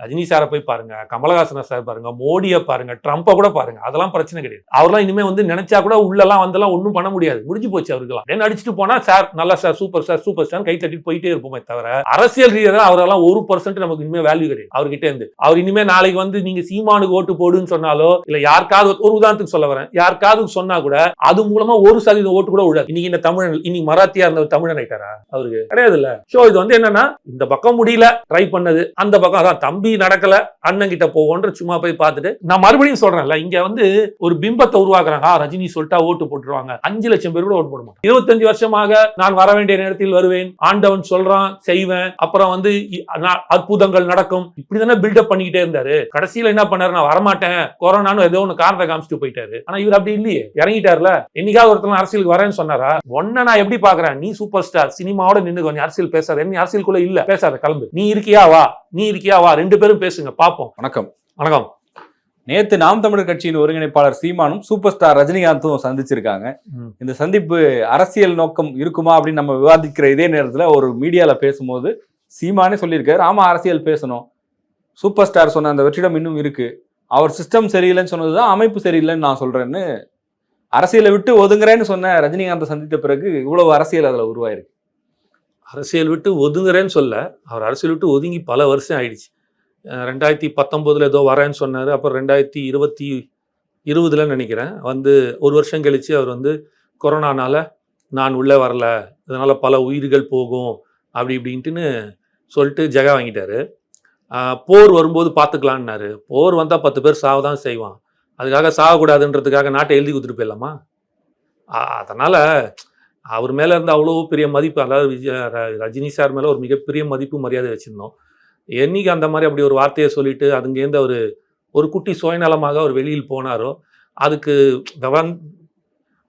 ரஜினி சாரை போய் பாருங்க கமலஹாசன சார் பாருங்க மோடியை பாருங்க ட்ரம்ப்பை கூட பாருங்க அதெல்லாம் பிரச்சனை கிடையாது. அவர்லாம் இனிமே வந்து நினைச்சா கூட உள்ளெல்லாம் வந்தெல்லாம் ஒன்றும் பண்ண முடியாது. முடிஞ்சு போச்சு அவருக்குலாம் ஏன் அடிச்சுட்டு போனா சார் நல்லா sir super sir super sir கை தட்டிட்டு போயிட்டே இருப்போமே தவிர அரசியல் ரீதியாக அவரெல்லாம் ஒரு பர்சன்ட் நமக்கு இனிமே வேல்யூ கிடையாது. அவர்கிட்ட இருந்து அவர் இனிமே நாளைக்கு வந்து நீங்க சீமானுக்கு ஓட்டு போடுன்னு சொன்னாலோ இல்ல யாருக்காவது ஒரு உதாரணத்துக்கு சொல்ல வரேன் யாருக்காவது சொன்னா கூட அது மூலமா ஒரு சதவீதம் ஓட்டு கூட விடாது இன்னைக்கு இந்த தமிழன் இன்னைக்கு மராத்தியா இருந்த தமிழன் ஆயிட்டாரா அவருக்கு? கிடையாது இல்ல சோ இது வந்து என்னன்னா இந்த பக்கம் முடியல ட்ரை பண்ணது. அந்த பக்கம் அதான் தம்பி தம்பி நடக்கல அண்ணன் கிட்ட போவோன்ற சும்மா போய் பார்த்துட்டு நான் மறுபடியும் சொல்றேன்ல இங்க வந்து ஒரு பிம்பத்தை உருவாக்குறாங்க. ரஜினி சொல்லிட்டா ஓட்டு போட்டுருவாங்க. அஞ்சு லட்சம் பேர் கூட ஓட்டு போட இருபத்தஞ்சு வருஷமாக நான் வர வேண்டிய நேரத்தில் வருவேன். ஆண்டவன் சொல்றான் செய்வேன். அப்புறம் வந்து அற்புதங்கள் நடக்கும். இப்படிதானே பில்டப் பண்ணிக்கிட்டே இருந்தாரு. கடைசியில என்ன பண்ணாரு? நான் வரமாட்டேன். கொரோனான்னு ஏதோ ஒன்று காரணத்தை காமிச்சிட்டு போயிட்டாரு. ஆனா இவர் அப்படி இல்லையே. இறங்கிட்டார்ல. என்னைக்காவது ஒருத்தர் அரசியலுக்கு வரேன்னு சொன்னாரா? ஒன்ன நான் எப்படி பாக்குறேன் நீ சூப்பர் ஸ்டார் சினிமாவோட நின்று கொஞ்சம் அரசியல் பேசாத. நீ அரசியலுக்குள்ள இல்ல. பேசாத கிளம்பு. நீ இருக்கியா? வா. நீ இருக்கியா? வா. ரெண்டு பேரும் பேசுங்க பாப்போம். வணக்கம். வணக்கம். நேத்து நாம் தமிழர் கட்சியின் ஒருங்கிணைப்பாளர் சீமானும் சூப்பர் ஸ்டார் ரஜினிகாந்தும் சந்திச்சிருக்காங்க. இந்த சந்திப்பு அரசியல் நோக்கம் இருக்குமா அப்படின்னு நம்ம விவாதிக்கிற இதே நேரத்துல ஒரு மீடியால பேசும்போது சீமானே சொல்லியிருக்காரு. ஆமா அரசியல் பேசணும். சூப்பர் ஸ்டார் சொன்ன அந்த வெற்றிடம் இன்னும் இருக்கு. அவர் சிஸ்டம் சரியில்லைன்னு சொன்னதுதான் அமைப்பு சரியில்லைன்னு நான் சொல்றேன்னு அரசியலை விட்டு ஒதுங்குறேன்னு சொன்ன ரஜினிகாந்தை சந்தித்த பிறகு இவ்வளவு அரசியல் அதுல உருவாயிருக்கு. அரசியல் விட்டு ஒதுங்குறேன்னு சொல்ல அவர் அரசியல் விட்டு ஒதுங்கி பல வருஷம் ஆயிடுச்சு. ரெண்டாயிரத்தி பத்தொம்போதில் ஏதோ வரேன்னு சொன்னார். அப்புறம் ரெண்டாயிரத்தி இருபத்தி இருபதுல நினைக்கிறேன். வந்து ஒரு வருஷம் கழித்து அவர் வந்து கொரோனானால் நான் உள்ளே வரல. இதனால் பல உயிர்கள் போகும். அப்படி இப்படின்ட்டுன்னு சொல்லிட்டு ஜெகா வாங்கிட்டாரு. போர் வரும்போது பார்த்துக்கலான்னாரு. போர் வந்தால் பத்து பேர் சாவ தான் செய்வான். அதுக்காக சாகக்கூடாதுன்றதுக்காக நாட்டை எழுதி கொடுத்துட்டு போயிடலாமா? அதனால் அவர் மேலே இருந்து அவ்வளோ பெரிய மதிப்பு அதாவது விஜய் ரஜினி சார் மேலே ஒரு மிகப்பெரிய மதிப்பு மரியாதை வச்சிருந்தோம். என்னைக்கு அந்த மாதிரி அப்படி ஒரு வார்த்தையை சொல்லிட்டு அதுங்கேருந்து அவர் ஒரு குட்டி சுயநலமாக அவர் வெளியில் போனாரோ அதுக்கு கவன்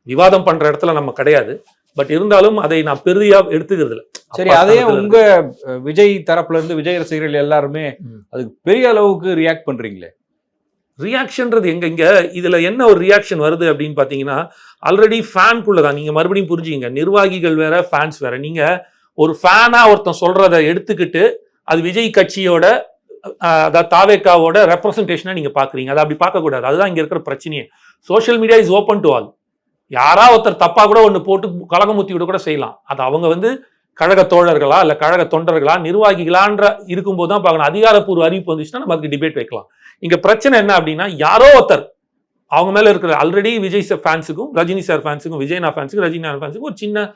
விவாதம் பண்ற இடத்துல நம்ம கிடையாது. பட் இருந்தாலும் அதை நான் பெரியா எடுத்துக்கிறது இல்ல சரி அதே உங்க விஜய் தரப்புல இருந்து விஜய் ரசிகர்கள் எல்லாருமே. அதுக்கு பெரிய அளவுக்கு ரியாக்ட் பண்றீங்களே? ரியாக்ஷன்றது எங்க இங்க இதுல என்ன ஒரு ரியாக்ஷன் வருது அப்படின்னு பாத்தீங்கன்னா ஆல்ரெடி ஃபேன்குள்ள தான். நீங்க மறுபடியும் புரிஞ்சுங்க நிர்வாகிகள் வேற ஃபேன்ஸ் வேற. நீங்க ஒரு ஃபேனா ஒருத்தன் சொல்றதை எடுத்துக்கிட்டு அது விஜய் கட்சியோட அதாவது தாவேக்காவோட ரெப்ரசன்டேஷனை நீங்கள் பார்க்குறீங்க அதை அப்படி பார்க்கக்கூடாது. அதுதான் இங்கே இருக்கிற பிரச்சனையே. Social media is open to all யாரா ஒருத்தர் தப்பா கூட ஒன்று போட்டு கழகமுத்தி விட கூட செய்யலாம். அது அவங்க வந்து கழக தோழர்களா இல்லை கழக தொண்டர்களா நிர்வாகிகளான்ற இருக்கும்போது தான் பார்க்கணும். அதிகாரப்பூர்வ அறிவிப்பு வந்துச்சுன்னா நம்ம அதுக்கு டிபேட் வைக்கலாம். இங்கே பிரச்சனை என்ன அப்படின்னா யாரோ ஒருத்தர் அவங்க மேலே இருக்கிற ஆல்ரெடி விஜய் சார் ஃபேன்ஸுக்கும் ரஜினி சார் ஃபேன்ஸுக்கும் விஜய்னா ஃபேன்ஸுக்கும் ரஜினி ஃபேன்ஸுக்கும் ஒரு சின்ன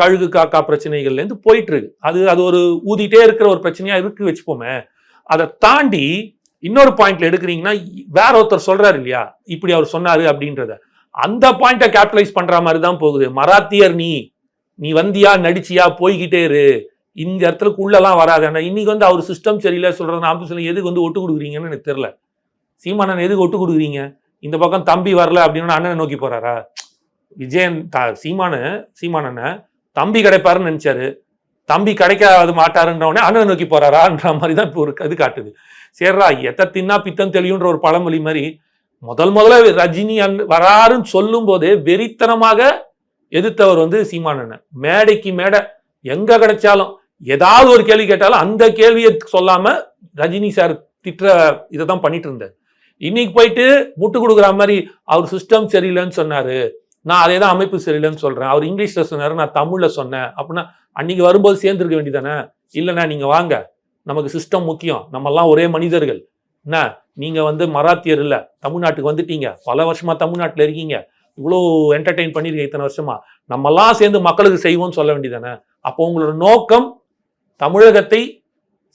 கழுகு காக்கா பிரச்சனைகள்லேருந்து போயிட்டு இருக்கு அது அது ஒரு ஊதிட்டே இருக்கிற ஒரு பிரச்சனையா இருக்கு வச்சுப்போமே. அதை தாண்டி இன்னொரு பாயிண்ட்ல எடுக்கிறீங்கன்னா வேற ஒருத்தர் சொல்றாரு இல்லையா? இப்படி அவர் சொன்னாரு அப்படின்றத. அந்த பாயிண்ட்டை கேபிட்டலைஸ் பண்ற மாதிரி தான் போகுது. மராத்தியர் நீ நீ வந்தியா நடிச்சியா போய்கிட்டே இரு. இந்த இடத்துல உள்ளெல்லாம் வராது. இன்னைக்கு வந்து அவர் சிஸ்டம் சரியில்லை சொல்றது நான் சொல்லி எதுக்கு வந்து ஒட்டு கொடுக்குறீங்கன்னு எனக்கு தெரியல. சீமானன் எதுக்கு ஒட்டு கொடுக்குறீங்க? இந்த பக்கம் தம்பி வரல அப்படின்னு அண்ணனை நோக்கி போறாரா? விஜயன் சீமான சீமானு சீமானனை தம்பி கிடைப்பாருன்னு நினைச்சாரு. தம்பி கிடைக்காது மாட்டாருன்ற உடனே நோக்கி போறாரான்ற மாதிரி தான் இப்போ ஒரு இது காட்டுது. சேர்றா எத்த தின்னா பித்தம் தெளியுன்ற ஒரு பழமொழி மாதிரி முதல் முதல்ல ரஜினி அன் வராருன்னு சொல்லும் போதே வெறித்தனமாக எதிர்த்தவர் வந்து சீமானண்ணன் மேடைக்கு மேடை எங்க கிடைச்சாலும் ஏதாவது ஒரு கேள்வி கேட்டாலும் அந்த கேள்வியை சொல்லாம ரஜினி சார் திட்டுற இதை தான் பண்ணிட்டு இருந்தார். இன்னைக்கு போயிட்டு முட்டு கொடுக்குற மாதிரி அவர் சிஸ்டம் சரியில்லைன்னு சொன்னாரு. நான் அதே தான் அமைப்பு சரியில்லைன்னு சொல்கிறேன் அவர் இங்கிலீஷில் சொன்னார் நான் தமிழில் சொன்னேன். அப்படின்னா அன்னைக்கு வரும்போது சேர்ந்துருக்க வேண்டியதானே? இல்லைண்ணா நீங்கள் வாங்க. நமக்கு சிஸ்டம் முக்கியம். நம்மெல்லாம் ஒரே மனிதர்கள். என்ன நீங்கள் வந்து மராத்தியர் இல்லை. தமிழ்நாட்டுக்கு வந்துட்டீங்க. பல வருஷமாக தமிழ்நாட்டில் இருக்கீங்க. இவ்வளோ என்டர்டெயின் பண்ணியிருக்கீங்க இத்தனை வருஷமாக நம்மெல்லாம் சேர்ந்து மக்களுக்கு செய்வோம்னு சொல்ல வேண்டியதானே? அப்போ உங்களோட நோக்கம் தமிழகத்தை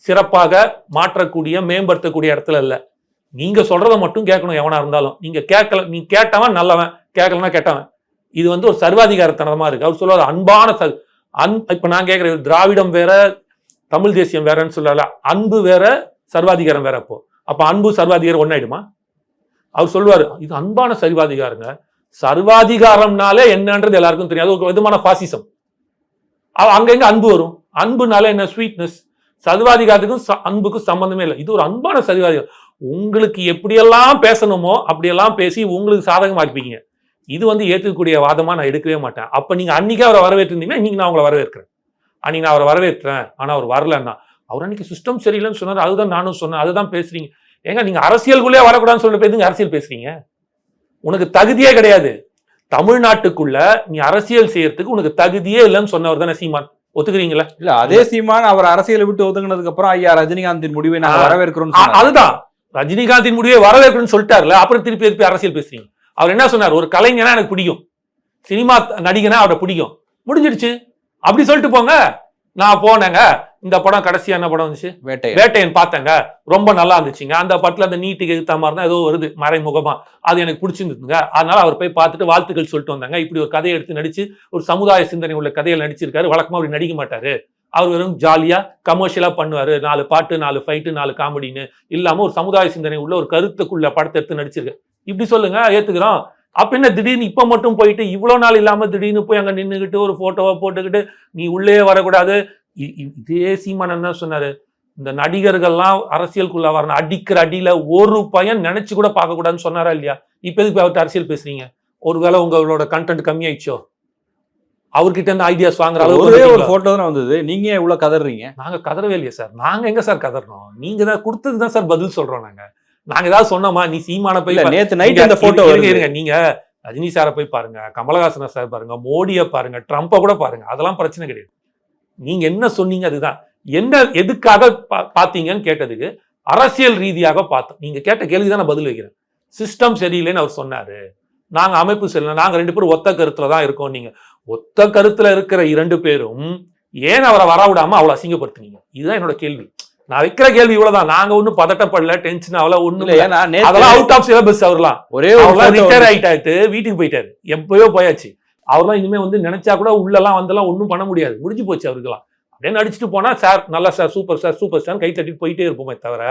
சிறப்பாக மாற்றக்கூடிய மேம்படுத்தக்கூடிய இடத்துல இல்லை. நீங்கள் சொல்கிறத மட்டும் கேட்கணும் எவனாக இருந்தாலும். நீங்கள் கேட்கல நீ கேட்டவன் நல்லவன். கேட்கலன்னா கேட்டவன். இது வந்து ஒரு சர்வாதிகாரத்தனமா இருக்கு. அவர் சொல்லுவார் அன்பான சர் அன் இப்ப நான் கேட்கிறேன் திராவிடம் வேற தமிழ் தேசியம் வேறன்னு சொல்லல அன்பு வேற சர்வாதிகாரம் வேற அப்போ. அப்ப அன்பு சர்வாதிகாரம் ஒன்னாயிடுமா அவர் சொல்லுவார் இது அன்பான சர்வாதிகாரங்க. சர்வாதிகாரம்னாலே என்னன்றது எல்லாருக்கும் தெரியும். அது ஒரு விதமான பாசிசம் அங்கங்க அன்பு வரும். அன்புனால என்ன? ஸ்வீட்னஸ் சர்வாதிகாரத்துக்கும் ச- அன்புக்கும் சம்பந்தமே இல்லை. இது ஒரு அன்பான சர்வாதிகாரம். உங்களுக்கு எப்படியெல்லாம் பேசணுமோ அப்படியெல்லாம் பேசி உங்களுக்கு சாதகமாக்கிப்பீங்க. இது வந்து ஏற்றுக்கக்கூடிய வாதமா நான் எடுக்கவே மாட்டேன். அப்ப நீங்க அன்னைக்கு அவரை வரவேற்றிருந்தீங்கன்னா இன்னைக்கு நான் உங்களை வரவேற்கிறேன். அன்னைக்கு நான் அவரை வரவேற்றேன் ஆனா அவர் வரலன்னா. அவர் அன்னைக்கு சிஸ்டம் சரியில்லைன்னு சொன்னார் அதுதான் நானும் சொன்னேன் அதுதான் பேசுறீங்க. ஏங்க நீங்க அரசியலுக்குள்ளே வரக்கூடாதுன்னு சொல்லிட்டு எதுங்க அரசியல் பேசுறீங்க? உனக்கு தகுதியே கிடையாது. தமிழ்நாட்டுக்குள்ள நீ அரசியல் செய்யறதுக்கு உனக்கு தகுதியே இல்லைன்னு சொன்னவர் தானே சீமான். ஒத்துக்கிறீங்களா? இல்ல அதே சீமான் அவர் அரசியலை விட்டு ஒதுங்கினதுக்கு அப்புறம் ஐயா ரஜினிகாந்தின் முடிவை ஆ. வரவேற்கிறோம் அதுதான். ரஜினிகாந்தின் முடிவை வரவேற்கணும்னு சொல்லிட்டாருல அப்புறம் திருப்பி திருப்பி அரசியல் பேசுறீங்க. அவர் என்ன சொன்னார்? ஒரு கலைஞனா எனக்கு பிடிக்கும். சினிமா நடிகனா அவரை பிடிக்கும். முடிஞ்சிடுச்சு. அப்படி சொல்லிட்டு போங்க. நான் போனேங்க. இந்த படம் கடைசியா என்ன படம் வந்துச்சு? வேட்டை வேட்டையன் பார்த்தேங்க. ரொம்ப நல்லா இருந்துச்சுங்க. அந்த படத்துல அந்த நீட்டுக்கு எதிர்த்த மாதிரி தான் ஏதோ வருது மறைமுகமா. அது எனக்கு பிடிச்சிருந்துங்க அதனால அவர் போய் பார்த்துட்டு வாழ்த்துக்கள் சொல்லிட்டு வந்தாங்க. இப்படி ஒரு கதையை எடுத்து நடிச்சு ஒரு சமுதாய சிந்தனை உள்ள கதையில் நடிச்சிருக்காரு. வழக்கமா அப்படி நடிக்க மாட்டாரு. அவர் வெறும் ஜாலியா கமர்ஷியலா பண்ணுவாரு. நாலு பாட்டு நாலு ஃபைட்டு நாலு காமெடின்னு இல்லாம ஒரு சமுதாய சிந்தனை உள்ள ஒரு கருத்துக்குள்ள படத்தை எடுத்து நடிச்சிருக்கு இப்படி சொல்லுங்க ஏத்துக்கிறோம். அப்ப என்ன திடீர்னு இப்ப மட்டும் போயிட்டு இவ்வளவு நாள் இல்லாம திடீர்னு போய் அங்க நின்னுகிட்டு ஒரு போட்டோவை போட்டுக்கிட்டு நீ உள்ளே வரக்கூடாது. இதே சீமான் என்ன சொன்னாரு? இந்த நடிகர்கள்லாம் அரசியலுக்குள்ள வரணும். அடிக்கிற அடியில ஒரு பையன் நினைச்சு கூட பார்க்க கூடாதுன்னு சொன்னாரா இல்லையா? இப்ப எதுக்கு அவர்கிட்ட அரசியல் பேசுறீங்க? ஒருவேளை உங்களோட கண்டென்ட் கம்மியாயிடுச்சோ? அவர்கிட்ட இருந்து ஐடியாஸ் வாங்குற ஒரே ஒரு? போட்டோ தான் வந்தது. நீங்க இவ்வளவு கதறீங்க? நாங்க கதறவே இல்லையா சார். நாங்க எங்க சார் கதறணும்? நீங்க தான் கொடுத்தது தான் சார் பதில் சொல்றோம் நாங்க. நாங்க ஏதாவது சொன்னோமா? நீ சீமான போய் நேத்து நைட் அந்த போட்டோ இருங்க, நீங்க ரஜினி சாரை போய் பாருங்க கமலஹாசனை சார் பாருங்க மோடியை பாருங்க ட்ரம்ப்பை கூட பாருங்க. அதெல்லாம் பிரச்சனை கிடையாது. நீங்க என்ன சொன்னீங்க அதுதான். என்ன எதுக்காக பாத்தீங்கன்னு கேட்டதுக்கு அரசியல் ரீதியாக பார்த்தோம். நீங்க கேட்ட கேள்வி தான் நான் பதில் வைக்கிறேன். சிஸ்டம் சரியில்லைன்னு அவர் சொன்னாரு. நாங்க அமைப்பு சரியில்லை. நாங்க ரெண்டு பேரும் ஒத்த கருத்துல தான் இருக்கோம் நீங்க. ஒத்த கருத்துல இருக்கிற இரண்டு பேரும் ஏன் அவரை வர விடாம அவ்வளவு அசிங்கப்படுத்துனீங்க? இதுதான் என்னோட கேள்வி. நான் வைக்கிற கேள்வி இவ்வளவுதான். நாங்க ஒண்ணும் பதட்டப்படல டென்ஷன் ஆகல ஒண்ணும் இல்ல. இல்ல. ஏன்னா அதெல்லாம் அவுட் ஆஃப் சிலபஸ் அவர்லாம். ஒரே ரிட்டையர் ஆயிட்டாரு வீட்டுக்கு போயிட்டாரு. எப்பயோ போயாச்சு. அவர்லாம் இனிமே வந்து நினைச்சா கூட உள்ளலாம் வந்தெல்லாம் ஒன்றும் பண்ண முடியாது. முடிஞ்சு போச்சு அவருக்கெல்லாம். அப்படியே நடிச்சுட்டு போனா சார் நல்லா sir super sir super sir கை தட்டிட்டு போயிட்டே இருப்போமே தவிர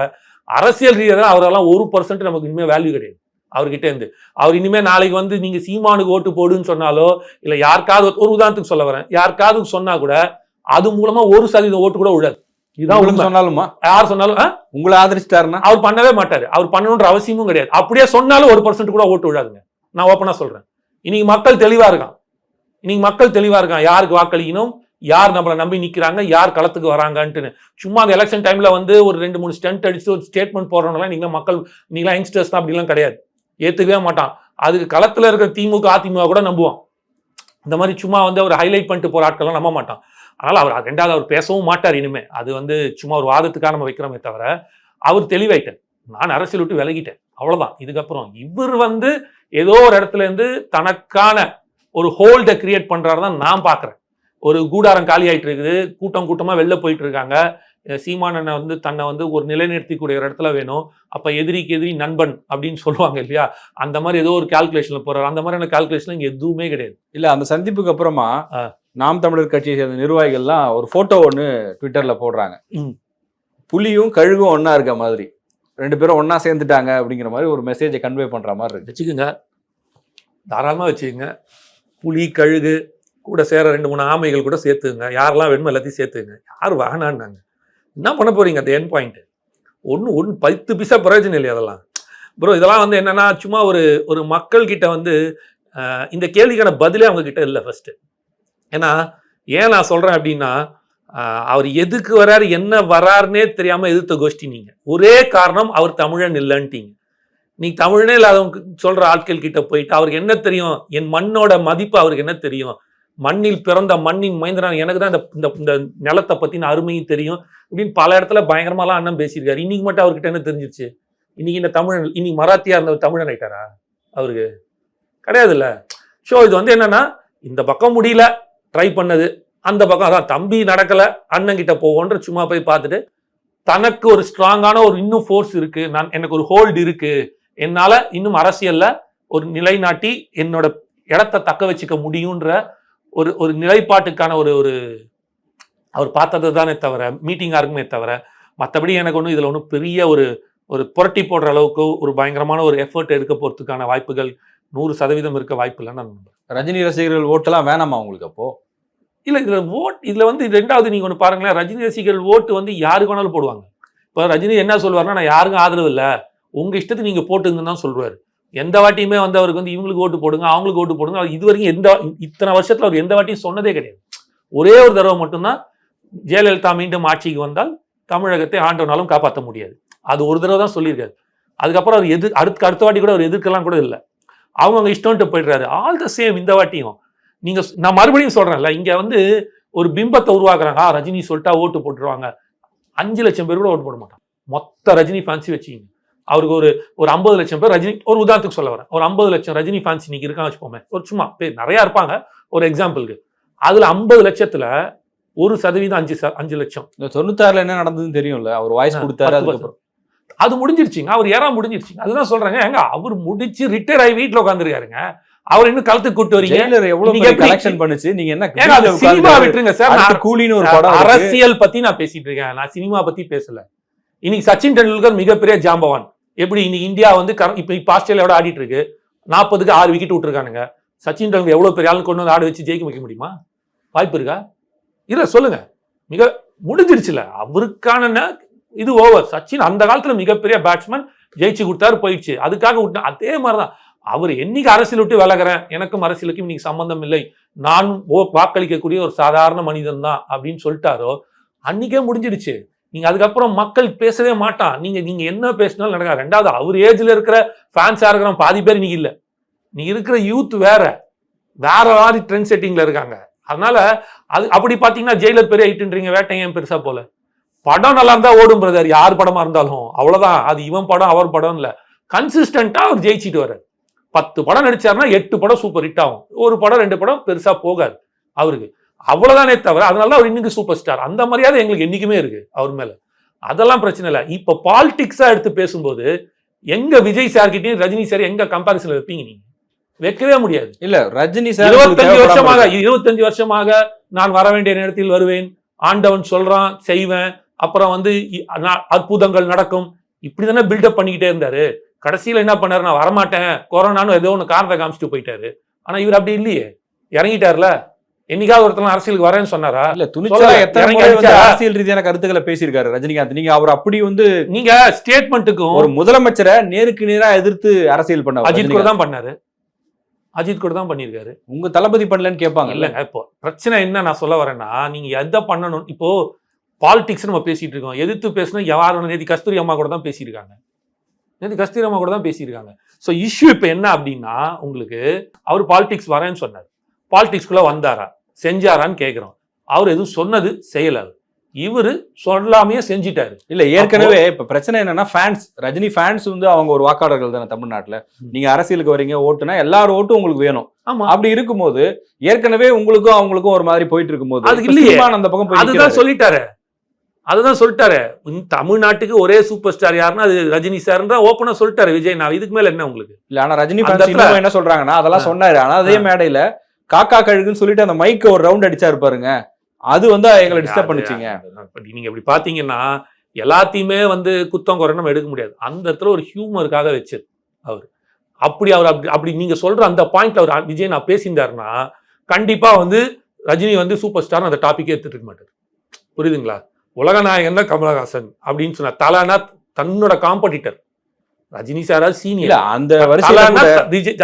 அரசியல் ரீதியாக அவரெல்லாம் ஒரு பர்சன்ட் நமக்கு இனிமே வேல்யூ கிடையாது. அவர்கிட்ட இருந்து. அவர் இனிமே நாளைக்கு வந்து நீங்க சீமானுக்கு ஓட்டு போடுன்னு சொன்னாலோ இல்ல யாருக்காவது ஒரு உதாரணத்துக்கு சொல்ல வரேன். யாருக்காவது சொன்னா கூட அது மூலமா ஒரு சதவீதம் ஓட்டு கூட விழாது உண்மை. சொன்னாலுமா? யார் சொன்னாலும்? உங்களை ஆதரிச்சிட்டாருன்னா? அவர் பண்ணவே மாட்டாரு. அவர் பண்ணணுன்ற அவசியமும் கிடையாது. அப்படியே சொன்னாலும் ஒரு பர்சன்ட் கூட ஓட்டு விடாதுங்க நான் ஓப்பனா சொல்றேன். இன்னைக்கு மக்கள் தெளிவா இருக்கான். இன்னைக்கு மக்கள் தெளிவா இருக்கான். யாருக்கு வாக்களிக்கணும்? யார் நம்மளை நம்பி நிக்கிறாங்க? யார் களத்துக்கு வராங்கன்ட்டுன்னு. சும்மா அந்த எலெக்ஷன் டைம்ல வந்து ஒரு ரெண்டு மூணு ஸ்டென்ட் அடிச்சு ஒரு ஸ்டேட்மெண்ட் போடுறவங்களாம் நீங்க மக்கள் நீங்களாம் யங்ஸ்டர்ஸ் தான். அப்படிலாம் கிடையாது. ஏத்துக்கவே மாட்டான். அதுக்கு களத்துல இருக்கிற திமுக அதிமுக கூட நம்புவான். இந்த மாதிரி சும்மா வந்து அவர் ஹைலைட் பண்ணிட்டு போற ஆட்கள்லாம் நம்ப மாட்டான். அதனால அவர் ரெண்டாவது அவர் பேசவும் மாட்டார் இனிமே. அது வந்து சும்மா ஒரு வாதத்துக்காக நம்ம வைக்கிறோமே தவிர அவர் தெளிவாயிட்டார். நான் அரசியல் விட்டு விலகிட்டேன். அவ்வளவுதான். இதுக்கப்புறம் இவர் வந்து ஏதோ ஒரு இடத்துல இருந்து தனக்கான ஒரு ஹோல்டை கிரியேட் பண்றாரு தான் நான் பார்க்கறேன். ஒரு கூடாரம் காலி ஆயிட்டு இருக்குது. கூட்டம் கூட்டமா வெளில போயிட்டு இருக்காங்க. சீமானனை வந்து தன்னை வந்து ஒரு நிலைநிறுத்திக்கூடிய ஒரு இடத்துல வேணும். அப்ப எதிரிக்கு எதிரி நண்பன் அப்படின்னு சொல்லுவாங்க இல்லையா? அந்த மாதிரி ஏதோ ஒரு கால்குலேஷன்ல போறாரு. அந்த மாதிரியான கால்குலேஷன் இங்க எதுவுமே கிடையாது. இல்ல அந்த சந்திப்புக்கு அப்புறமா. நாம் தமிழர் கட்சியை சேர்ந்த நிர்வாகிகள்லாம் ஒரு போட்டோ ஒண்ணு ட்விட்டர்ல போடுறாங்க. ம். புலியும் கழுகும் ஒண்ணா இருக்க மாதிரி. ரெண்டு பேரும் ஒண்ணா சேர்ந்துட்டாங்க அப்படிங்கிற மாதிரி ஒரு மெசேஜை கன்வே பண்ற மாதிரி இருக்கு. வச்சுக்கோங்க. தாராளமாக வச்சுக்கோங்க. புலி கழுகு கூட சேர ரெண்டு மூணு ஆமைகள் கூட சேர்த்துங்க யாரெல்லாம் வேணுமோ எல்லாத்தையும் சேர்த்துங்க யார் வேணான்னாங்க. என்ன பண்ண போறீங்க அந்த என் பாயிண்ட் ஒன்று ஒன்று பத்து பைசா பிரயோஜனம் இல்லையா அதெல்லாம்? ப்ரோ இதெல்லாம் வந்து என்னன்னா சும்மா ஒரு ஒரு மக்கள் கிட்ட வந்து இந்த கேள்விக்கான பதிலே அவங்க கிட்ட இல்லை ஃபர்ஸ்ட் ஏன்னா ஏன் நான் சொல்கிறேன் அப்படின்னா அவர் எதுக்கு வராரு என்ன வராருன்னே தெரியாமல் எதிர்த்த கோஷ்டி நீங்கள் ஒரே காரணம் அவர் தமிழன் இல்லைன்ட்டீங்க. நீ தமிழனே இல்லாதவங்க சொல்கிற ஆட்கள் கிட்ட போயிட்டு அவருக்கு என்ன தெரியும்? என் மண்ணோட மதிப்பு அவருக்கு என்ன தெரியும்? மண்ணில் பிறந்த மண்ணின் மைந்தனான எனக்கு தான் இந்த இந்த இந்த நிலத்தை பற்றின அருமையும் தெரியும் இப்படின்னு பல இடத்துல பயங்கரமாலாம் அண்ணன் பேசியிருக்காரு. இன்னைக்கு மட்டும் அவர்கிட்ட என்ன தெரிஞ்சிருச்சு? இன்னைக்கு இந்த தமிழன் இன்னைக்கு மராத்தியா இருந்தவர் தமிழன் ஆயிட்டாரா? அவருக்கு. கிடையாது இல்ல ஸோ இது வந்து என்னன்னா இந்த பக்கம் முடியல. ட்ரை பண்ணது. அந்த பக்கம் அதான் தம்பி நடக்கல அண்ணங்கிட்ட போவோன்ற சும்மா போய் பார்த்துட்டு தனக்கு ஒரு ஸ்ட்ராங்கான ஒரு இன்னும் ஃபோர்ஸ் இருக்கு. நான் எனக்கு ஒரு ஹோல்டு இருக்கு. என்னால இன்னும் அரசியல்ல ஒரு நிலைநாட்டி என்னோட இடத்த தக்க வச்சுக்க முடியுன்ற ஒரு ஒரு நிலைப்பாட்டுக்கான ஒரு ஒரு அவர் பார்த்தது தானே தவிர மீட்டிங்காக இருக்குமே தவிர மற்றபடி எனக்கு ஒன்றும் இதில் ஒன்றும் பெரிய ஒரு ஒரு புரட்டி போடுற அளவுக்கு ஒரு பயங்கரமான ஒரு எஃபர்ட் எடுக்க போகிறதுக்கான வாய்ப்புகள் நூறு சதவீதம் இருக்க வாய்ப்பு இல்லைன்னு நான் ரஜினி ரசிகர்கள் ஓட்டெல்லாம் வேணாமா உங்களுக்கு அப்போ? இல்லை இதில் ஓட் இதில் வந்து ரெண்டாவது நீங்கள் ஒன்று பாருங்களேன். ரஜினி ரசிகர்கள் ஓட்டு வந்து யாருக்கு வேணாலும் போடுவாங்க. இப்போ ரஜினி என்ன சொல்லுவாருன்னா நான் யாருக்கும் ஆதரவு இல்லை. உங்கள் இஷ்டத்துக்கு நீங்கள் போட்டுங்கன்னு தான் சொல்லுவார். எந்த வாட்டியுமே வந்து அவருக்கு வந்து இவங்களுக்கு ஓட்டு போடுங்க அவங்களுக்கு ஓட்டு போடுங்க. அவர் இது வரைக்கும் எந்த இத்தனை வருஷத்தில் அவர் எந்த வாட்டியும் சொன்னதே கிடையாது. ஒரே ஒரு தடவை மட்டும்தான் ஜெயலலிதா மீண்டும் ஆட்சிக்கு வந்தால் தமிழகத்தை ஆண்டவனாலும் காப்பாற்ற முடியாது. அது ஒரு தடவை தான் சொல்லியிருக்காரு. அதுக்கப்புறம் அவர் எதிர் அடுத்த அடுத்த வாட்டி கூட அவர் எதிர்க்கலாம் கூட இல்லை. அவங்கவுங்க இஷ்டம்ட்டு போயிடுறாரு. ஆல் த சேம் இந்த வாட்டியும். நீங்க சொ- நான் மறுபடியும் சொல்றேன்ல இங்க வந்து ஒரு பிம்பத்தை உருவாக்குறாங்க. ஆ ரஜினி சொல்லிட்டா ஓட்டு போட்டுருவாங்க. அஞ்சு லட்சம் பேர் கூட ஓட்டு போட மாட்டாங்க மொத்த ரஜினி ஃபேன்சி வச்சுக்கிங்க. அவருக்கு ஒரு ஒரு ஐம்பது லட்சம் பேர் ரஜினி ஒரு உதாரணத்துக்கு சொல்ல வரேன். ஒரு ஐம்பது லட்சம் ரஜினி ஃபேன்ஸ் இன்னைக்கு இருக்கான்னு வச்சுப்போமே ஒரு சும்மா பேர் நிறைய இருப்பாங்க. ஒரு எக்ஸாம்பிளுக்கு அதுல ஐம்பது லட்சத்துல ஒரு சதவீதம் அஞ்சு அஞ்சு லட்சம். இந்த தொண்ணூத்தாறுல என்ன நடந்ததுன்னு தெரியும்ல? அவர் வாய்ஸ் கொடுத்தாரு அதுக்கப்புறம். அது முடிஞ்சிருச்சுங்க. அவர் ஏறா முடிஞ்சிருச்சுங்க அதுதான் சொல்றாங்க. ஏங்க அவர் முடிச்சு ரிட்டையர் ஆகி வீட்டுல உட்காந்துருக்காருங்க அவர் இன்னும் களத்துக்கு கூட்டு வரீங்க. எவ்வளவு கலெக்ஷன் பண்ணுச்சு? நீங்க என்ன சினிமா விட்டுருங்க சார். நான் கூலின்னு ஒரு படம். அரசியல் பத்தி நான் பேசிட்டு இருக்கேன். நான் சினிமா பத்தி பேசல. இன்னைக்கு சச்சின் டெண்டுல்கர் மிகப்பெரிய ஜாம்பவான். எப்படி இன்னைக்கு இந்தியா வந்து இப்ப இப்ப ஆஸ்திரேலியாவோட ஆடிட்டு இருக்கு. நாற்பதுக்கு ஆறு விக்கெட் விட்டுருக்கானுங்க. சச்சின் டெண்டுல்கர் எவ்வளவு பெரிய ஆளு கொண்டு வந்து ஆட வச்சு ஜெயிக்க வைக்க முடியுமா? வாய்ப்பு இருக்கா? இல்ல சொல்லுங்க. மிக முடிஞ்சிருச்சுல. அவருக்கான இது ஓவர் சச்சின் அந்த காலத்துல மிகப்பெரிய பேட்ஸ்மேன் ஜெயிச்சு கொடுத்தாரு போயிடுச்சு. அதுக்காக விட்டு அதே மாதிரிதான். அவர் என்னைக்கு அரசியல் விட்டு விலகிறேன்? எனக்கும் அரசியலுக்கும் இன்னைக்கு சம்பந்தம் இல்லை. நானும் ஓ- வாக்களிக்கக்கூடிய ஒரு சாதாரண மனிதன் தான் அப்படின்னு சொல்லிட்டாரோ அன்னைக்கே முடிஞ்சிடுச்சு. நீங்க அதுக்கப்புறம் மக்கள் பேசவே மாட்டான். நீங்க நீங்க என்ன பேசினாலும் நடக்காது. ரெண்டாவது அவர் ஏஜ்ல இருக்கிற ஃபேன்ஸா இருக்கிற பாதி பேர் நீங்க இல்லை. நீ இருக்கிற யூத் வேற. வேற மாதிரி ட்ரெண்ட் செட்டிங்ல இருக்காங்க. அதனால அது அப்படி பாத்தீங்கன்னா ஜெயிலர் பெரிய ஹைட்டுன்றீங்க வேட்டையன் ஏன் பெருசா போல. படம் நல்லா இருந்தா ஓடும் பிரதர் யார் படமா இருந்தாலும். அவ்வளவுதான். அது இவன் படம் அவர் படம் இல்ல. கன்சிஸ்டன்டா அவர் ஜெயிச்சிட்டு வர்றாரு. பத்து படம் நடிச்சாருன்னா எட்டு படம் சூப்பர் ஹிட் ஆகும். ஒரு படம் ரெண்டு படம் பெருசா போகாது அவருக்கு. அவ்வளவுதானே தவிர அதனால தான் அவர் இன்னைக்கு சூப்பர் ஸ்டார் அந்த மரியாதை எங்களுக்கு என்னைக்குமே இருக்கு அவர் மேல. அதெல்லாம் பிரச்சனை இல்லை. இப்ப பாலிடிக்ஸா எடுத்து பேசும்போது எங்க விஜய் சார்கிட்டயும் ரஜினி சார் எங்க கம்பாரிசன்ல வைப்பீங்க நீங்க? வைக்கவே முடியாது. இல்ல ரஜினி சார் இருபத்தஞ்சு வருஷமாக இருபத்தஞ்சு வருஷமாக நான் வர வேண்டிய நேரத்தில் வருவேன். ஆண்டவன் சொல்றான் செய்வேன். அப்புறம் வந்து அற்புதங்கள் நடக்கும். இப்படி தானே பில்டப் பண்ணிக்கிட்டே இருந்தாரு. கடைசியில என்ன பண்ணாரு? நான் வரமாட்டேன். கொரோனான்னு ஏதோ ஒன்று காரணத்தை காமிச்சிட்டு போயிட்டாரு. ஆனா இவர் அப்படி இல்லையே. இறங்கிட்டார்ல. என்னைக்காவது ஒருத்தர் அரசியலுக்கு வரேன்னு சொன்னாரா? இல்ல துணிச்சலா. எத்தனை? அரசியல் ரீதியான கருத்துக்களை பேசியிருக்காரு ரஜினிகாந்த். நீங்க அவர் அப்படி வந்து நீங்க ஸ்டேட்மெண்ட்டுக்கும் ஒரு முதலமைச்சரை நேருக்கு நேரா எதிர்த்து அரசியல் பண்ண அஜித் கூட தான் பண்ணாரு. அஜித் கூட தான் பண்ணியிருக்காரு. உங்க தளபதி பண்ணலன்னு கேட்பாங்க. இல்லைங்க இப்போ பிரச்சனை என்ன நான் சொல்ல வரேன்னா நீங்க எதை பண்ணணும்? இப்போ பாலிடிக்ஸ் நம்ம பேசிட்டு இருக்கோம். எதிர்த்து பேசினா யாரும் நேதி கஸ்தூரி அம்மா கூட தான் பேசியிருக்காங்க. நேதி கஸ்தூரி அம்மா கூட தான் பேசியிருக்காங்க. ஸோ இஷ்யூ இப்போ என்ன அப்படின்னா உங்களுக்கு அவர் பாலிடிக்ஸ் வரேன்னு சொன்னார். பாலிடிக்ஸ்குள்ள வந்தாரா? செஞ்சாரான்னு கேட்குறோம் அவர் எதுவும் சொன்னது செய்யல இவரு சொல்லாமையே செஞ்சிட்டாரு. இல்ல ஏற்கனவே இப்ப பிரச்சனை என்னன்னா ஃபேன்ஸ் ரஜினி ஃபேன்ஸ் வந்து அவங்க ஒரு வாக்காளர்கள் தானே தமிழ்நாட்டுல. நீங்க அரசியலுக்கு வரீங்க ஓட்டுனா எல்லாரும் ஓட்டும் உங்களுக்கு வேணும். ஆமா. அப்படி இருக்கும்போது ஏற்கனவே உங்களுக்கும் அவங்களுக்கும் ஒரு மாதிரி போயிட்டு இருக்கும்போது அது இல்லையே. அந்த பக்கம் அதுதான். சொல்லிட்டாரு. அதுதான் சொல்லிட்டாரு. தமிழ்நாட்டுக்கு ஒரே சூப்பர் ஸ்டார் யாருன்னா அது ரஜினி சார் தான் ஓப்பனா சொல்லிட்டாரு விஜய். நான் இதுக்கு மேல என்ன உங்களுக்கு? இல்ல ஆனா ரஜினி என்ன சொல்றாங்கன்னா அதெல்லாம். சொன்னாரு. ஆனா அதே. மேடையில காக்கா கழுகுன்னு சொல்லிட்டு அந்த மைக்க ஒரு ரவுண்ட் அடிச்சாரு பாருங்க. அது வந்து எங்களை டிஸ்டர்ப் பண்ணுச்சுங்க. நீங்க இப்படி பாத்தீங்கன்னா எல்லாத்தையுமே வந்து குத்தம் குறை நம்ம எடுக்க முடியாது. அந்த இடத்துல ஒரு ஹியூமருக்காக வச்சது அவர். அப்படி அவர் அப்படி அப்படி நீங்க சொல்ற அந்த பாயிண்ட் அவர் விஜய் நான் பேசியிருந்தாருன்னா கண்டிப்பா வந்து ரஜினி வந்து சூப்பர் ஸ்டார் அந்த டாபிக்கே எடுத்துட்டு இருக்க மாட்டார். புரியுதுங்களா? உலகநாயகன் தான் கமலஹாசன் அப்படின்னு சொன்ன தலானா தன்னோட காம்படிட்டர் ரஜினி சாரா சீனியர் அந்த வரிசையில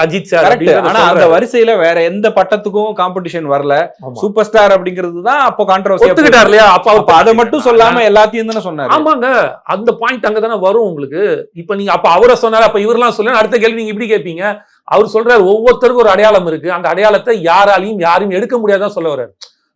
அஜித் சார் ஆனா அந்த. வரிசையில வேற எந்த பட்டத்துக்கும் காம்படிஷன் வரல. சூப்பர் ஸ்டார் அப்படிங்கிறது தான் அப்போ கான்ட்ரவர்சியா ஒத்துக்கிட்டார் இல்லையா? அப்ப அப்ப அதை மட்டும் சொல்லாம எல்லாத்தையும் தானே சொன்னாரு. ஆமாங்க. அந்த பாயிண்ட் அங்க தானே வரும் உங்களுக்கு. இப்ப நீங்க அப்ப அவரை சொன்னாரு அப்ப இவரெல்லாம் சொல்ல அடுத்த கேள்வி நீங்க இப்படி கேட்பீங்க. அவர் சொல்றாரு ஒவ்வொருத்தருக்கும் ஒரு அடையாளம் இருக்கு. அந்த அடையாளத்தை யாராலையும் யாரையும் எடுக்க முடியாதான் சொல்ல வர்றாரு.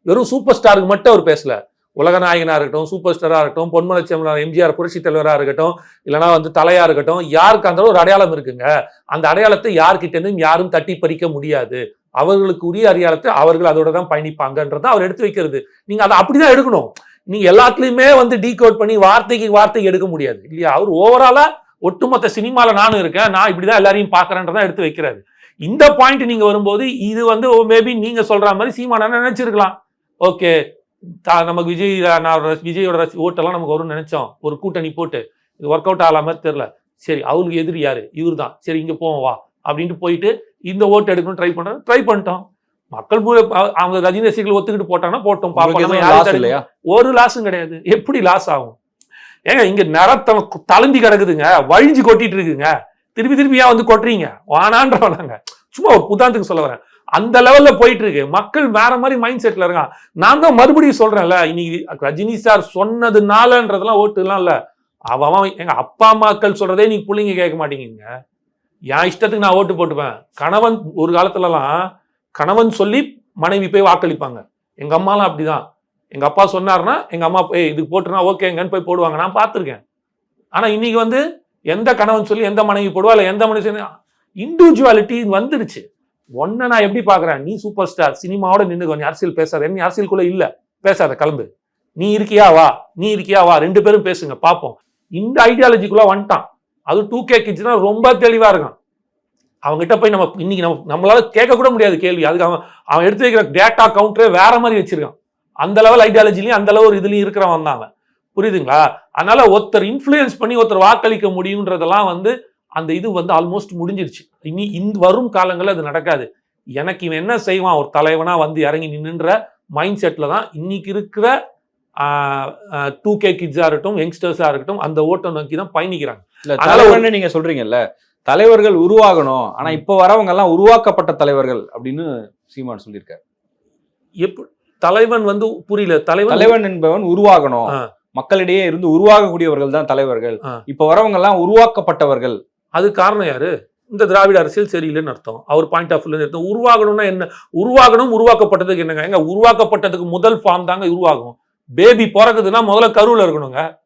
வெறும் சூப்பர் ஸ்டாருக்கு மட்டும் அவர் பேசல. உலகநாயகனாக இருக்கட்டும் சூப்பர் ஸ்டாராக இருக்கட்டும் பொன்மலட்சுமி எம்ஜிஆர் புரட்சி தலைவராக இருக்கட்டும் இல்லைன்னா வந்து தலையாக இருக்கட்டும் யாருக்கு அந்த ஒரு அடையாளம் இருக்குங்க? அந்த அடையாளத்தை யார்கிட்டேருந்தும் யாரும் தட்டி பறிக்க முடியாது. அவர்களுக்கு உரிய அடையாளத்தை அவர்கள் அதோட தான் பயணிப்பாங்கன்றதை அவர் எடுத்து வைக்கிறது. நீங்கள் அதை அப்படிதான் எடுக்கணும். நீங்கள் எல்லாத்துலேயுமே வந்து டீகோட் பண்ணி வார்த்தைக்கு வார்த்தைக்கு எடுக்க முடியாது. இல்லையா? அவர் ஓவராலாக ஒட்டுமொத்த சினிமாவில் நானும் இருக்கேன். நான் இப்படி தான் எல்லாரையும் பாக்குறேன்றதான் எடுத்து வைக்கிறாரு. இந்த பாயிண்ட் நீங்கள் வரும்போது இது வந்து oh, மேபி நீங்கள் சொல்கிற மாதிரி சீமானா நினச்சிருக்கலாம். ஓகே நமக்கு விஜய் நான் விஜயோட ரசி ஓட்டெல்லாம் நமக்கு வரும்னு நினைச்சோம். ஒரு கூட்டணி போட்டு இது ஒர்க் அவுட் ஆகல மாதிரி தெரியல. சரி அவருக்கு எதிரி யாரு? இவர் தான் சரி இங்க போவோம் வா அப்படின்ட்டு போயிட்டு இந்த ஓட்டு எடுக்கணும் ட்ரை பண்றோம். ட்ரை பண்ணிட்டோம். மக்கள் அவங்க ரஜினி ரசிகர்கள் ஒத்துக்கிட்டு போட்டாங்கன்னா போட்டோம். பாப்போம். ஒரு லாஸும் கிடையாது. எப்படி லாஸ் ஆகும்? ஏங்க இங்க நிறத்தம் தழும்பி கிடக்குதுங்க. வழிஞ்சு கொட்டிட்டு இருக்குங்க. திருப்பி திருப்பி ஏன் வந்து கொட்டுறீங்க? வானான்றவனாங்க. சும்மா ஒரு உதாரணத்துக்கு சொல்ல வரேன். அந்த லெவலில் போயிட்டு இருக்கு மக்கள் வேற மாதிரி மைண்ட் செட்டில் இருக்கான் நான் தான் மறுபடியும் சொல்றேன்ல இன்னைக்கு ரஜினி சார் சொன்னதுனாலன்றதெல்லாம் ஓட்டுலாம் இல்லை. அவன் எங்க அப்பா அம்மாக்கள் சொல்றதே நீ பிள்ளைங்க கேட்க மாட்டீங்க என் இஷ்டத்துக்கு நான் ஓட்டு போட்டுப்பேன். கணவன் ஒரு காலத்துலலாம் கணவன் சொல்லி மனைவி போய் வாக்களிப்பாங்க. எங்க அம்மாலாம் அப்படிதான். எங்க அப்பா சொன்னாருன்னா எங்க அம்மா போய் இதுக்கு போட்டுனா ஓகேங்கன்னு போய் போடுவாங்க. நான் பார்த்துருக்கேன். ஆனா இன்னைக்கு வந்து எந்த கணவன் சொல்லி எந்த மனைவி போடுவா இல்லை எந்த மனுஷன் இண்டிவிஜுவாலிட்டி வந்துடுச்சு ஒன்ன நான் எப்படி பார்க்குறேன்? நீ சூப்பர் ஸ்டார் சினிமாவோட நின்று நீ அரசியல் பேசாத. நீ அரசியலுக்குள்ளே இல்லை. பேசாத கிளம்பு. நீ இருக்கியா? வா. நீ இருக்கியா? வா. ரெண்டு பேரும் பேசுங்க பார்ப்போம் இந்த ஐடியாலஜிக்குள்ளே வந்துட்டான். அது டூ கே கிட்ஸ்னா ரொம்ப தெளிவாக இருக்கான். அவங்ககிட்ட போய் நம்ம இன்னைக்கு நம்ம நம்மளால கேட்கக்கூட முடியாது கேள்வி. அதுக்கு அவன் அவன் எடுத்து வைக்கிற டேட்டா கவுண்டரே வேற மாதிரி வச்சிருக்கான். அந்த லெவல் ஐடியாலஜிலையும் அந்த லெவல் இதுலையும் இருக்கிறவன் தான் அவன். புரியுதுங்களா? அதனால ஒருத்தர் இன்ஃப்ளூயன்ஸ் பண்ணி ஒருத்தர் வாக்களிக்க முடியுன்றதெல்லாம் வந்து அந்த இது வந்து ஆல்மோஸ்ட் முடிஞ்சிருச்சு. இனி இந்த வரும் காலங்களில் அது நடக்காது. எனக்கு இவன் என்ன செய்வான்? ஒரு தலைவனா வந்து இறங்கி நின்னுன்ற மைண்ட் செட்ல தான் இன்னைக்கு இருக்கிற டூ கே கிட்ஸா இருக்கட்டும் யங்ஸ்டர்ஸா இருக்கட்டும் அந்த ஓட்டம் நோக்கி தான் பயணிக்கிறாங்க. அதனால தலைவர்னு நீங்க சொல்றீங்கல்ல தலைவர்கள் உருவாகணும். ஆனா இப்ப வரவங்க எல்லாம் உருவாக்கப்பட்ட தலைவர்கள் அப்படின்னு சீமான் சொல்லியிருக்காரு. எப்படி தலைவன் வந்து புரியல. தலைவன் தலைவன் என்பவன் உருவாகணும். மக்களிடையே இருந்து உருவாகக்கூடியவர்கள் தான் தலைவர்கள். இப்ப வரவங்க எல்லாம் உருவாக்கப்பட்டவர்கள். அது காரணம் யாரு? இந்த திராவிட அரசியல் சரியில்லைன்னு அர்த்தம். அவர் பாயிண்ட் ஆஃப் வியூல அர்த்தம். உருவாகணும்னா என்ன? உருவாகணும் உருவாக்கப்பட்டதுக்கு என்னங்க? எங்க உருவாக்கப்பட்டதுக்கு முதல் ஃபார்ம் தாங்க உருவாகும். பேபி பிறகுதுன்னா முதல்ல கருவில் இருக்கணுங்க.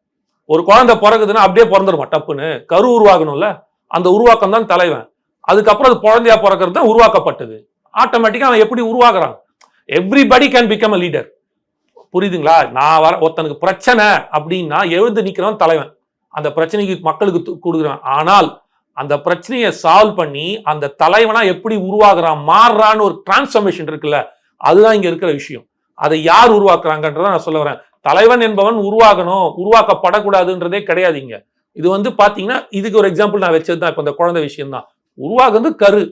ஒரு குழந்தை பிறகுதுன்னா அப்படியே பிறந்துருமா? டப்புன்னு. கரு உருவாகணும்ல. அந்த உருவாக்கம் தான் தலைவன். அதுக்கப்புறம் அது குழந்தையா பிறக்கிறது தான் உருவாக்கப்பட்டது. ஆட்டோமேட்டிக்காக அவன் எப்படி உருவாகிறான்? Everybody can become a leader புரியுதுங்களா? நான் வர ஒருத்தனுக்கு பிரச்சனை அப்படின்னா எழுந்து நிற்கிறவன் தலைவன். அந்த பிரச்சனைக்கு மக்களுக்கு து- கொடுக்குறான் ஆனால் அந்த பிரச்சனையை சால்வ் பண்ணி அந்த தலைவனா எப்படி உருவாகுறான் மாறுறான்னு ஒரு டிரான்ஸ்ஃபர்மேஷன் இருக்குல்ல அதுதான் இங்க இருக்கிற விஷயம். அதை யார் உருவாக்குறாங்கன்றத நான் சொல்ல வரேன். தலைவன் என்பவன் உருவாகணும் உருவாக்கப்படக்கூடாதுன்றதே கிடையாது இங்க. இது வந்து பாத்தீங்கன்னா இதுக்கு ஒரு எக்ஸாம்பிள் நான் வச்சது தான் இப்போ இந்த குழந்தை விஷயம் தான் உருவாகுறது கரு.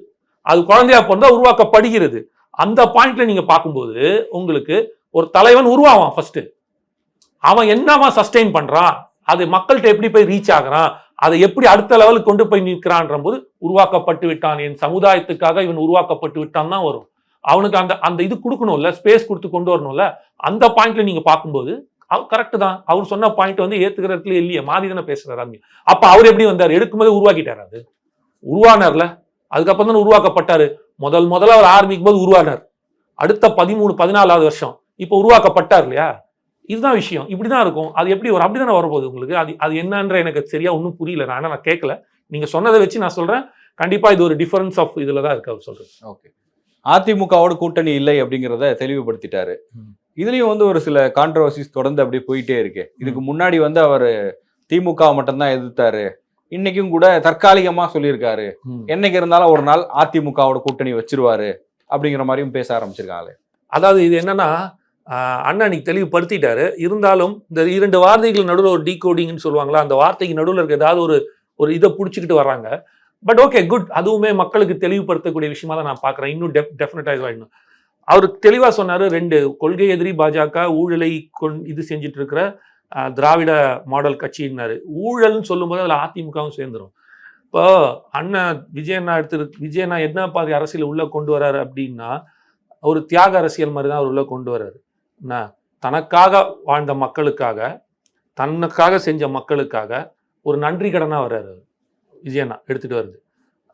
அது குழந்தையா பிறந்தா உருவாக்கப்படுகிறது. அந்த பாயிண்ட்ல நீங்க பார்க்கும்போது உங்களுக்கு ஒரு தலைவன் உருவாவான் ஃபர்ஸ்ட் அவன் என்னவா சஸ்டெயின் பண்றான்? அது மக்கள்கிட்ட எப்படி போய் ரீச் ஆகுறான்? அதை எப்படி அடுத்த லெவலுக்கு கொண்டு போய் நிற்கிறான்ற போது உருவாக்கப்பட்டு விட்டான். என் சமுதாயத்துக்காக இவன் உருவாக்கப்பட்டு விட்டான் தான் வரும். அவனுக்கு அந்த அந்த இது கொடுக்கணும்ல ஸ்பேஸ் கொடுத்து கொண்டு வரணும்ல அந்த பாயிண்ட்ல நீங்க பார்க்கும்போது அவர் கரெக்டு தான். அவர் சொன்ன பாயிண்ட் வந்து ஏத்துக்கிற இடத்துல இல்லையே மாறி தானே பேசுறாரு ஆர்மி அப்ப அவர் எப்படி வந்தார்? எடுக்கும்போது உருவாக்கிட்டார் அது. உருவானார்ல. அதுக்கப்புறம் தானே உருவாக்கப்பட்டாரு. முதல் முதல்ல அவர் ஆரம்பிக்கும் போது உருவானார். அடுத்த பதிமூணு பதினாலாவது வருஷம். இப்போ உருவாக்கப்பட்டார் இல்லையா? இதுதான் விஷயம். இப்படிதான் இருக்கும். அது எப்படி ஒரு அப்படிதானே வரப்போகுது உங்களுக்கு. அது அது என்னன்ற எனக்கு சரியா ஒன்றும் புரியல. நான் ஆனா நான் கேட்கல நீங்க சொன்னதை வச்சு நான் சொல்றேன். கண்டிப்பா இது ஒரு டிஃபரன்ஸ் ஆஃப் இதுல தான் இருக்கு அவர் சொல்றது. ஓகே அதிமுகவோட கூட்டணி இல்லை அப்படிங்கிறத தெளிவுபடுத்திட்டாரு. இதுலயும் வந்து ஒரு சில கான்ட்ரவர்சிஸ் தொடர்ந்து அப்படியே போயிட்டே இருக்கு. இதுக்கு முன்னாடி வந்து அவர் திமுக மட்டும்தான் எதிர்த்தாரு. இன்னைக்கும் கூட தற்காலிகமா சொல்லியிருக்காரு. என்னைக்கு இருந்தாலும் ஒரு நாள் அதிமுகவோட கூட்டணி வச்சிருவாரு அப்படிங்கிற மாதிரியும் பேச ஆரம்பிச்சிருக்காங்களே. அதாவது இது என்னன்னா அண்ணா அன்னைக்கு தெளிவுபடுத்திட்டாரு. இருந்தாலும் இந்த இரண்டு வார்த்தைகள் நடுவில் ஒரு டீகோடிங்னு சொல்லுவாங்களா அந்த வார்த்தைக்கு நடுவில் இருக்க ஏதாவது ஒரு ஒரு இதை பிடிச்சிக்கிட்டு வர்றாங்க. பட் ஓகே குட் அதுவுமே மக்களுக்கு தெளிவுபடுத்தக்கூடிய விஷயமா தான் நான் பார்க்குறேன். இன்னும் டெஃப் டெஃபினட்டாக இதுவாகணும் அவர் தெளிவாக சொன்னார் ரெண்டு கொள்கை எதிரி பாஜக ஊழலை கொண் இது செஞ்சுட்டு இருக்கிற திராவிட மாடல் கட்சின்னாரு ஊழல்னு சொல்லும்போது அதில் அதிமுகவும் சேர்ந்துரும். இப்போ அண்ணன் விஜயண்ணா எடுத்து விஜயண்ணா என்ன பாதி அரசியல் உள்ளே கொண்டு வராரு அப்படின்னா ஒரு தியாக அரசியல் மாதிரி தான் அவர் உள்ளே கொண்டு வர்றாரு. என்ன? தனக்காக வாழ்ந்த மக்களுக்காக தனக்காக செஞ்ச மக்களுக்காக ஒரு நன்றி கடனாக வர்றாரு அவர். விஜயண்ணா எடுத்துகிட்டு வருது.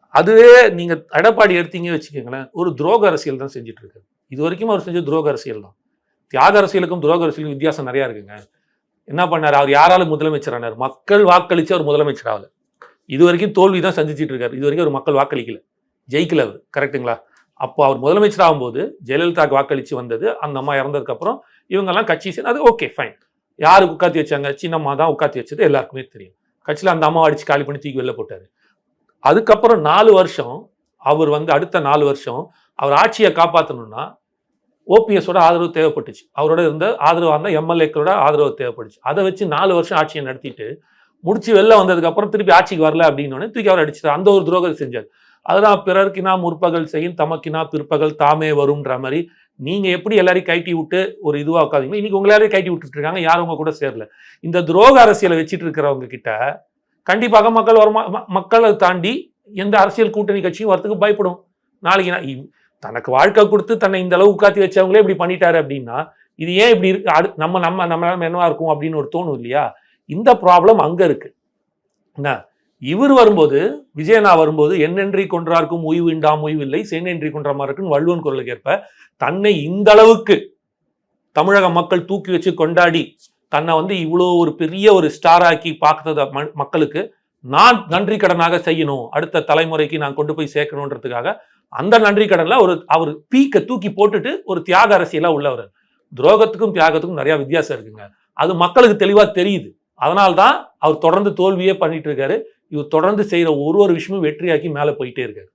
அதுவே நீங்கள் எடப்பாடி எடுத்தீங்க வச்சுக்கோங்களேன் ஒரு துரோக அரசியல் தான் செஞ்சுட்டு இருக்காரு. இது வரைக்கும் அவர் செஞ்ச துரோக அரசியல் தான். தியாக அரசியலுக்கும் துரோக அரசியலுக்கும் வித்தியாசம் நிறையா இருக்குங்க. என்ன பண்ணார்? அவர் யாராலும் முதலமைச்சர் ஆனார்? மக்கள் வாக்களித்து அவர் முதலமைச்சர் ஆகலை. இது வரைக்கும் தோல்வி தான் சந்திச்சிட்டு இருக்காரு. இது வரைக்கும் அவர் மக்கள் வாக்களிக்கல. ஜெயிக்கல அவர். கரெக்ட்டுங்களா அப்போ அவர் முதலமைச்சர் ஆகும்போது ஜெயலலிதாக்கு வாக்களித்து வந்தது அந்த அம்மா இறந்ததுக்கப்புறம் இவங்கெல்லாம் கட்சி சேர்ந்து அது ஓகே ஃபைன் யாருக்கு உட்காத்தி வச்சாங்க? சின்னம்மா தான் உட்காத்தி வச்சது எல்லாருக்குமே தெரியும். கட்சியில் அந்த அம்மா அடித்து காலி பண்ணி தூக்கி வெளில போட்டாரு. அதுக்கப்புறம் நாலு வருஷம் அவர் வந்து அடுத்த நாலு வருஷம் அவர் ஆட்சியை காப்பாற்றணும்னா ஓபிஎஸோட ஆதரவு தேவைப்பட்டுச்சு. அவரோட இருந்த ஆதரவாக இருந்தால் எம்எல்ஏக்களோட ஆதரவு தேவைப்பட்டுச்சு. அதை வச்சு நாலு வருஷம் ஆட்சியை நடத்திட்டு முடிச்சு வெளில வந்ததுக்கப்புறம் திருப்பி ஆட்சிக்கு வரல அப்படின்னு தூக்கி அவர் அடிச்சிட்டார். அந்த ஒரு துரோகம் செஞ்சார். அதுதான் பிறர்க்கினா முற்பகல் செய்யும் தமக்கினா பிற்பகல் தாமே வரும்ன்ற மாதிரி. நீங்கள் எப்படி எல்லாரையும் கைட்டி விட்டு ஒரு இதுவாக உட்காதீங்க இன்றைக்கி உங்க எல்லாரையும் கைட்டி விட்டுட்டு இருக்காங்க யாரும் உங்க கூட சேரல. இந்த துரோக அரசியலை வச்சுட்டு இருக்கிறவங்க கிட்ட கண்டிப்பாக மக்கள் வருமா ம- மக்களை தாண்டி எந்த அரசியல் கூட்டணி கட்சியும் வரத்துக்கு பயப்படும். நாளைக்கு நான் இ- தனக்கு வாழ்க்கை கொடுத்து தன்னை இந்த அளவு உட்காத்தி வச்சவங்களே இப்படி பண்ணிட்டாரு அப்படின்னா இது ஏன் இப்படி இருக்கு? அடு நம்ம நம்ம நம்ம நிலைமை என்னவா இருக்கும் அப்படின்னு ஒரு தோணும் இல்லையா? இந்த ப்ராப்ளம் அங்கே இருக்கு. என்ன? இவர் வரும்போது விஜயனா வரும்போது என்னென்றி கொன்றார்க்கும் ஓய்வு இண்டாம் உய்வில்லை சேனென்றி சென்னென்றி வள்ளுவன் குரலுக்கு ஏற்ப தன்னை இந்த அளவுக்கு தமிழக மக்கள் தூக்கி வச்சு கொண்டாடி தன்னை வந்து இவ்வளோ ஒரு பெரிய ஒரு ஸ்டாராக்கி பார்க்கறத மக்களுக்கு நான் நன்றி கடனாக செய்யணும் அடுத்த தலைமுறைக்கு நான் கொண்டு போய் சேர்க்கணுன்றதுக்காக அந்த நன்றி கடன்ல ஒரு அவர் பீக்கை தூக்கி போட்டுட்டு ஒரு தியாக அரசியலாக உள்ளவர். துரோகத்துக்கும் தியாகத்துக்கும் நிறைய வித்தியாசம் இருக்குங்க. அது மக்களுக்கு தெளிவாக தெரியுது. அதனால்தான் அவர் தொடர்ந்து தோல்வியே பண்ணிட்டு இருக்காரு. இவர் தொடர்ந்து செய்கிற ஒரு ஒரு விஷயமும் வெற்றியாக்கி மேல போயிட்டே இருக்காரு.